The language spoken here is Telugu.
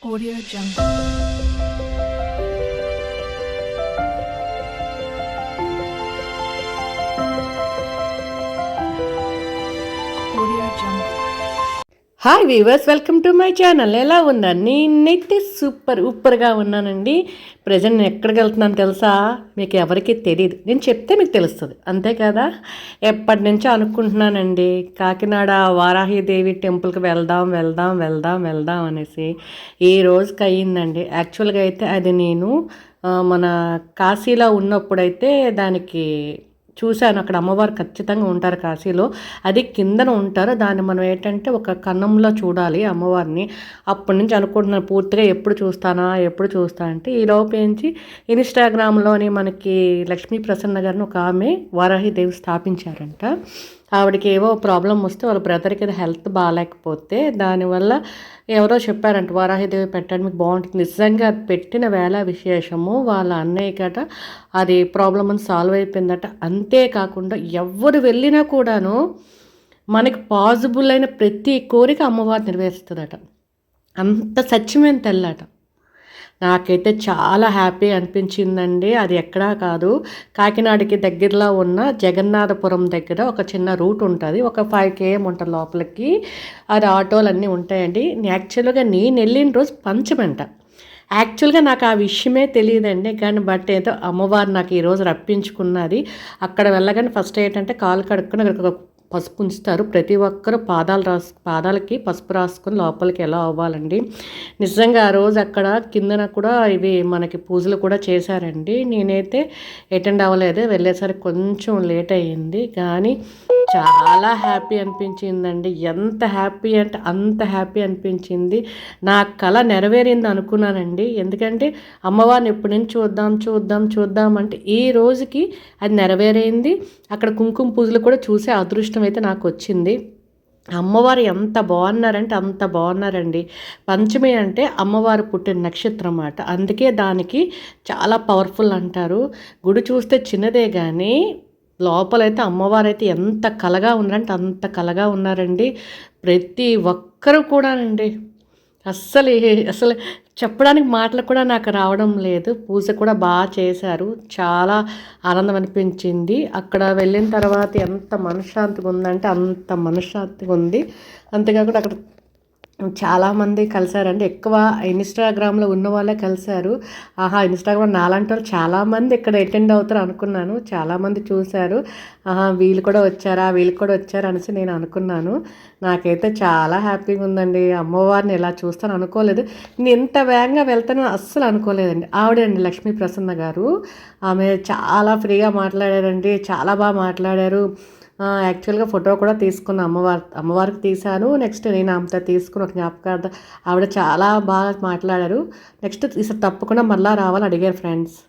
Audio Jungle. Hi viewers welcome to my channel ఎలా ఉందా నేనైతే సూపర్ ఊపర్గా ఉన్నానండి. ప్రజెంట్ నేను ఎక్కడికి వెళ్తున్నాను తెలుసా? మీకు ఎవరికీ తెలియదు నేను చెప్తే మీకు తెలుస్తుంది. అంతే కదా? ఎప్పటి నుంచో అనుకుంటున్నానండి. కాకినాడ వారాహిదేవి టెంపుల్కి వెళ్దాం వెళ్దాం వెళ్దాం వెళ్దాం అనేసి ఈ రోజుకి అయ్యిందండి. యాక్చువల్గా అయితే అది నేను మన కాశీలో ఉన్నప్పుడైతే దానికి చూశాను. అక్కడ అమ్మవారు ఖచ్చితంగా ఉంటారు కాశీలో. అది కిందన ఉంటారు. దాన్ని మనం ఏంటంటే ఒక కన్నంలో చూడాలి అమ్మవారిని. అప్పటి నుంచి అనుకుంటున్నాను పూర్తిగా ఎప్పుడు చూస్తానా ఎప్పుడు చూస్తా అంటే ఈ లోపేంచి ఇన్స్టాగ్రామ్లోని మనకి లక్ష్మీ ప్రసన్న గారిని ఒక ఆమె వారాహిదేవి స్థాపించారంట. ఆవిడకి ఏవో ప్రాబ్లం వస్తే వాళ్ళ బ్రదర్కి హెల్త్ బాగాలేకపోతే దానివల్ల ఎవరో చెప్పారంట వారాహిదేవి పెట్టండి మీకు బాగుంటుంది. నిజంగా అది పెట్టిన వేళ విశేషము వాళ్ళ అన్నయ్య గట అది ప్రాబ్లం అని సాల్వ్ అయిపోయిందట. అంతేకాకుండా ఎవరు వెళ్ళినా కూడాను మనకి పాజిబుల్ అయిన ప్రతి కోరిక అమ్మవారు నెరవేరుస్తుందట. అంత సత్యమైన తెల్లట. నాకైతే చాలా హ్యాపీ అనిపించిందండి. అది ఎక్కడా కాదు. కాకినాడకి దగ్గరలో ఉన్న జగన్నాథపురం దగ్గర ఒక చిన్న రూట్ ఉంటుంది. ఒక ఫైవ్ కేఎం ఉంటుంది లోపలికి. అది ఆటోలు అన్నీ ఉంటాయండి. యాక్చువల్గా నేను వెళ్ళిన రోజు పంచమంట. యాక్చువల్గా నాకు ఆ విషయమే తెలియదండి. కానీ బట్ ఏదో అమ్మవారు నాకు ఈరోజు రప్పించుకున్నది. అక్కడ వెళ్ళగానే ఫస్ట్ ఏంటంటే కాలు కడుక్కుని అక్కడ ఒక పసుపు ఉంచుతారు. ప్రతి ఒక్కరు పాదాలు రాసు పాదాలకి పసుపు రాసుకొని లోపలికి ఎలా అవ్వాలండి? నిజంగా ఆ రోజు అక్కడ కిందన కూడా ఇవి మనకి పూజలు కూడా చేశారండి. నేనైతే అటెండ్ అవ్వలేదు. వెళ్ళేసరికి కొంచెం లేట్ అయ్యింది. కానీ చాలా హ్యాపీ అనిపించిందండి. ఎంత హ్యాపీ అంటే అంత హ్యాపీ అనిపించింది. నా కళ నెరవేరింది అనుకున్నానండి. ఎందుకంటే అమ్మవారిని ఎప్పటి నుంచి చూద్దాం చూద్దాం చూద్దాం అంటే ఈ రోజుకి అది నెరవేరైంది. అక్కడ కుంకుమ పూజలు కూడా చూసే అదృష్టం అయితే నాకు వచ్చింది. అమ్మవారు ఎంత బాగున్నారంటే అంత బాగున్నారండి. పంచమి అంటే అమ్మవారు పుట్టిన నక్షత్రం అన్నమాట. అందుకే దానికి చాలా పవర్ఫుల్ అంటారు. గుడి చూస్తే చిన్నదే కానీ లోపలైతే అమ్మవారైతే ఎంత కలగా ఉన్నారంటే అంత కలగా ఉన్నారండి. ప్రతి ఒక్కరు కూడానండి. అస్సలు అసలు చెప్పడానికి మాటలు కూడా నాకు రావడం లేదు. పూజ కూడా బాగా చేశారు. చాలా ఆనందం అనిపించింది. అక్కడ వెళ్ళిన తర్వాత ఎంత మనశ్శాంతిగా ఉందంటే అంత మనశ్శాంతిగా ఉంది. అంతేకాకుండా అక్కడ చాలామంది కలిశారండి ఎక్కువ ఇన్స్టాగ్రామ్లో ఉన్న వాళ్ళే కలిశారు ఆహా ఇన్స్టాగ్రామ్ నాలాంటి వాళ్ళు చాలామంది ఇక్కడ అటెండ్ అవుతారు అనుకున్నాను. చాలామంది చూశారు. ఆహా వీళ్ళు కూడా వచ్చారా వీళ్ళు కూడా వచ్చారు అనేసి నేను అనుకున్నాను. నాకైతే చాలా హ్యాపీగా ఉందండి. అమ్మవారిని ఇలా చూస్తాను అనుకోలేదు. నేను ఇంత వేగంగా వెళ్తాను అస్సలు అనుకోలేదండి. ఆవిడండి అండి లక్ష్మీ ప్రసన్న గారు. ఆమె చాలా ఫ్రీగా మాట్లాడారండి. చాలా బాగా మాట్లాడారు. యాక్చువల్గా ఫోటో కూడా తీసుకున్న అమ్మవారి అమ్మవారికి తీశాను. నెక్స్ట్ నేను ఆమెతో తీసుకున్న ఒక జ్ఞాపకార్థం ఆవిడ చాలా బాగా మాట్లాడారు. నెక్స్ట్ ఈసారి తప్పకుండా మళ్ళీ రావాలని అడిగారు ఫ్రెండ్స్.